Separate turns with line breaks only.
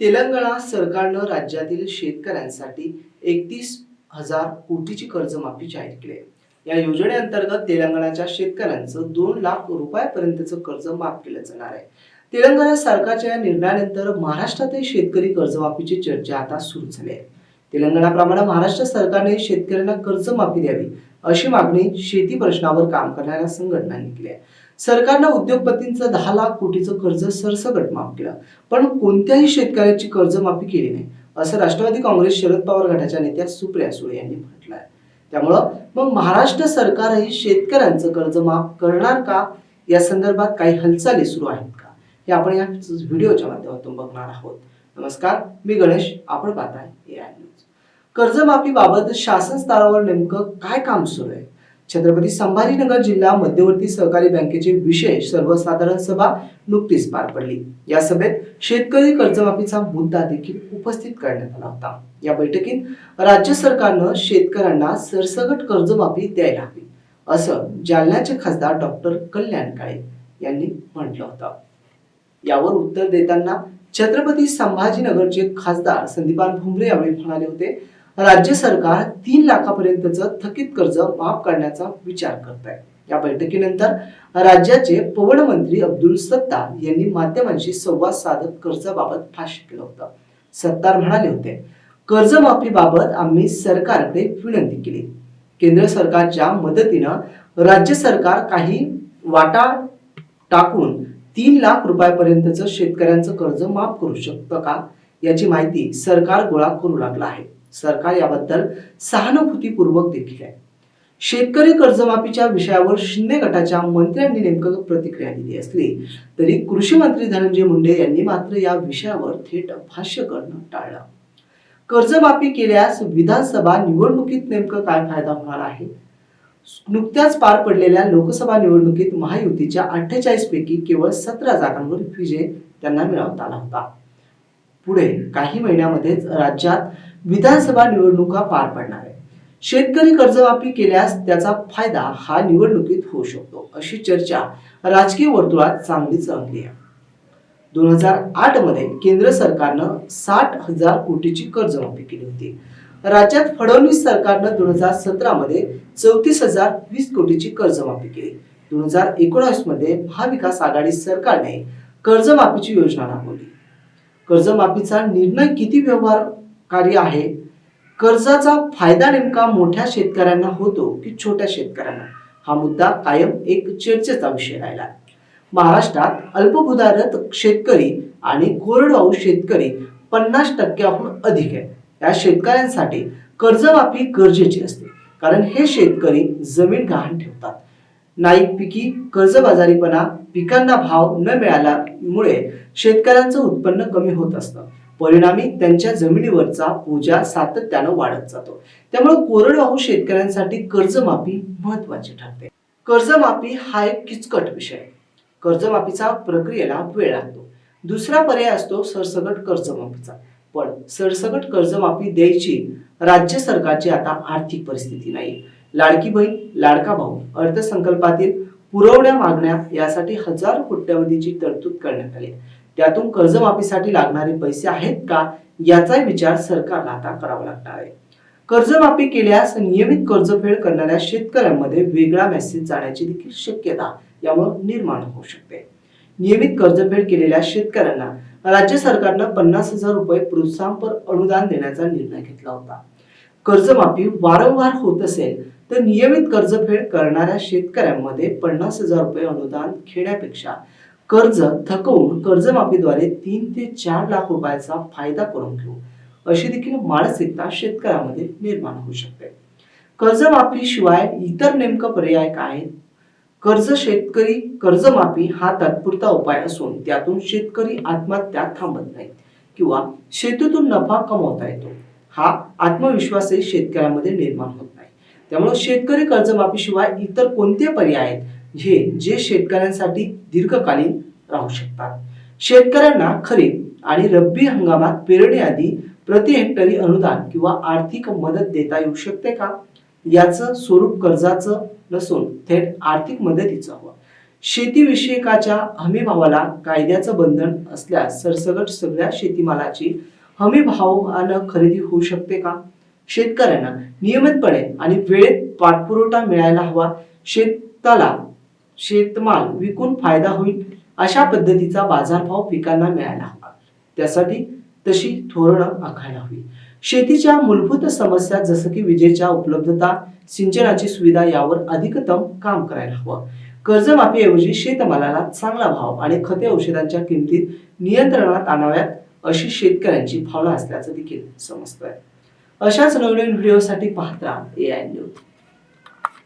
तेलंगणा सरकारनं राज्यातील शेतकऱ्यांसाठी एकतीस हजार कोटीची कर्जमाफी जाहीर केली आहे. या योजनेअंतर्गत तेलंगणाच्या शेतकऱ्यांचं दोन लाख रुपयापर्यंतचं कर्ज माफ केलं जाणार आहे. तेलंगणा सरकारच्या या निर्णयानंतर महाराष्ट्रातही शेतकरी कर्जमाफीची चर्चा आता सुरू झाली आहे. तेलंगणाप्रमाणे महाराष्ट्र सरकारने शेतकऱ्यांना कर्जमाफी द्यावी अशी मागणी शेती प्रश्नावर काम करणाऱ्या संघटनांनी केली आहे. सरकारनं उद्योगपतींचं दहा लाख कोटीचं कर्ज सरसकट माफ केलं. पण कोणत्याही शेतकऱ्याची कर्जमाफी केली नाही असं राष्ट्रवादी काँग्रेस शरद पवार गटाच्या नेत्या सुप्रिया सुळे यांनी म्हटलं आहे त्यामुळं मग महाराष्ट्र सरकारही शेतकऱ्यांचं कर्ज माफ करणार का? या संदर्भात काही हालचाली सुरू आहेत का? हे आपण या व्हिडिओच्या माध्यमातून बघणार आहोत. नमस्कार मी गणेश आपण पाहताय ए आय न्यूज कर्जमाफीबाबत शासन स्तरावर नेमकं काय काम सुरू आहे? छत्रपती संभाजीनगर जिल्हा मध्यवर्ती सहकारी बँकेची विशेष सर्वसाधारण सभा नुकतीच पार पडली. या सभेत शेतकरी कर्जमाफीचा मुद्दा देखील उपस्थित करण्यात आला होता. या बैठकीत राज्य सरकारनं शेतकऱ्यांना सरसगट कर्जमाफी द्यायला हवी असं जालन्याचे खासदार डॉक्टर कल्याण काळे यांनी म्हटलं होतं. यावर उत्तर देताना छत्रपती संभाजीनगरचे खासदार संदीपान भुमरे यावेळी म्हणाले होते राज्य सरकार तीन लाखापर्यंतचं थकीत कर्ज माफ करण्याचा विचार करत आहे या बैठकीनंतर राज्याचे पवन मंत्री अब्दुल सत्तार यांनी माध्यमांशी संवाद साधत कर्जाबाबत भाष्य केलं होतं. सत्तार म्हणाले होते कर्जमाफीबाबत आम्ही सरकारकडे विनंती केली. केंद्र सरकारच्या मदतीनं राज्य सरकार काही वाटा टाकून तीन लाख रुपयापर्यंतचं शेतकऱ्यांचं कर्ज माफ करू शकतं का? याची माहिती सरकार गोळा करू लागला आहे. सरकार याबद्दल सहानुभूतीपूर्वक देखील आहे. शेतकरी कर्जमाफीच्या विषयावर शिंदे गटाच्या मंत्र्यांनी नेमकं प्रतिक्रिया दिली असली तरी कृषी मंत्री धनंजय मुंडे यांनी मात्र या विषयावर थेट भाष्य करणं टाळलं. कर्जमाफी केल्यास विधानसभा निवडणुकीत नेमकं काय फायदा होणार आहे? नुकत्याच पार पडलेल्या लोकसभा निवडणुकीत महायुतीच्या अठ्ठेचाळीस पैकी केवळ सतरा जागांवर विजय त्यांना मिळवता आला होता. पुढे काही महिन्यामध्येच राज्यात विधानसभा निवडणुका पार पडणार आहे शेतकरी कर्जमाफी केल्यास त्याचा फायदा हा निवडणुकीत होऊ शकतो अशी चर्चा राजकीय वर्तुळात चांगलीच रंगली आहे. दोन हजार आठमध्ये केंद्र सरकारनं साठ हजार कोटीची कर्जमाफी केली होती. राज्यात फडणवीस सरकारनं दोन हजार सतरा मध्ये चौतीस हजार वीस कोटीची कर्जमाफी केली. दोन हजार एकोणावीसमध्ये महाविकास आघाडी सरकारने कर्जमाफीची योजना राबवली. कर्जमाफीचा निर्णय किती व्यवहार कार्य आहे. कर्जाचा फायदा नेमका मोठ्या शेतकऱ्यांना होतो की छोट्या शेतकऱ्यांना? हा मुद्दा कायम एक चर्चेचा विषय राहिला. महाराष्ट्रात अल्पभूधारक शेतकरी आणि कोरडवाहू शेतकरी पन्नास टक्क्याहून अधिक आहे या शेतकऱ्यांसाठी कर्जमाफी गरजेची असते. कारण हे शेतकरी जमीन गहाण ठेवतात. नाईक पिकी कर्जबाजारीपणा पिकांना भाव न मिळाल्यामुळे शेतकऱ्यांचं उत्पन्न कमी होत असतं. परिणामी त्यांच्या जमिनीवरचा पूजा सातत्यानं वाढत जातो. त्यामुळे कोरडवाहू शेतकऱ्यांसाठी कर्जमाफी महत्वाची ठरते. कर्जमाफी हा एक किचकट विषय. कर्जमाफीचा प्रक्रियेला वेळ लागतो. दुसरा पर्याय असतो सरसगट कर्जमाफीचा. पण सरसगट कर्जमाफी द्यायची राज्य सरकारची आता आर्थिक परिस्थिती नाही. लाडकी बहीण लाडका भाऊ अर्थसंकल्पातील पुरवण्या मागण्या यासाठी हजारो कोट्यवधीची तरतूद करण्यात आली. त्यातून कर्जमाफीसाठी लागणारे पैसे आहेत का? याचाही विचार सरकारला आता करावा लागणार आहे. कर्जमाफी केल्यास नियमित कर्जफेड करणाऱ्या शेतकऱ्यांमध्ये वेगळा मेसेज जाण्याची देखील शक्यता यामुळे निर्माण होऊ शकते. नियमित कर्जफेड केलेल्या शेतकऱ्यांना राज्य सरकारनं पन्नास हजार रुपये प्रोत्साहनपर अनुदान देण्याचा निर्णय घेतला होता. कर्जमाफी वारंवार होत असेल तर नियमित कर्जफेड करणाऱ्या शेतकऱ्यांमध्ये पन्नास हजार रुपये अनुदान घेण्यापेक्षा कर्ज थकवून कर्जमाफीद्वारे तीन ते चार लाख रुपयाचा फायदा करून घेऊ. अशी देखील मानसिकता शेतकऱ्यामध्ये निर्माण होऊ शकते. कर्जमाफी शिवाय इतर नेमकं पर्याय काय कर्ज शेतकरी कर्जमाफी हा तात्पुरता उपाय असून त्यातून शेतकरी आत्महत्या थांबत नाही किंवा शेतीतून नफा कमवता येतो. हा आत्मविश्वासही शेतकऱ्यामध्ये निर्माण होत नाही. त्यामुळे शेतकरी कर्जमाफी शिवाय इतर कोणते पर्याय आहेत? हे जे शेतकऱ्यांसाठी दीर्घकालीन राहू शकतात. शेतकऱ्यांना खरीप आणि रब्बी हंगामात पेरण्याआधी प्रति हेक्टरी अनुदान किंवा आर्थिक मदत देता येऊ शकते का? याचं स्वरूप कर्जाचं नसून थेट आर्थिक मदतीचं हवं. शेतीविषयकाच्या हमीभावाला कायद्याचं बंधन असल्यास सरसगट सगळ्या शेतीमालाची हमीभावानं खरेदी होऊ शकते का? शेतकऱ्यांना नियमितपणे आणि वेळेत पाठपुरवठा मिळायला हवा. शेताला शेतमाल विकून फायदा होईल अशा पद्धतीचा बाजारभाव पिकांना मिळायला हवा. त्यासाठी तशी धोरणं आखायला हवी. शेतीच्या मूलभूत समस्या जसं की विजेच्या उपलब्धता सिंचनाची सुविधा यावर अधिकतम काम करायला हवं. कर्जमाफीऐवजी शेतमालाला चांगला भाव आणि खते औषधांच्या किमतीत नियंत्रणात आणाव्यात अशी शेतकऱ्यांची भावना असल्याचं देखील समजतंय. अशाच नवनवीन व्हिडिओसाठी पाहत राहा ए आय न्यूज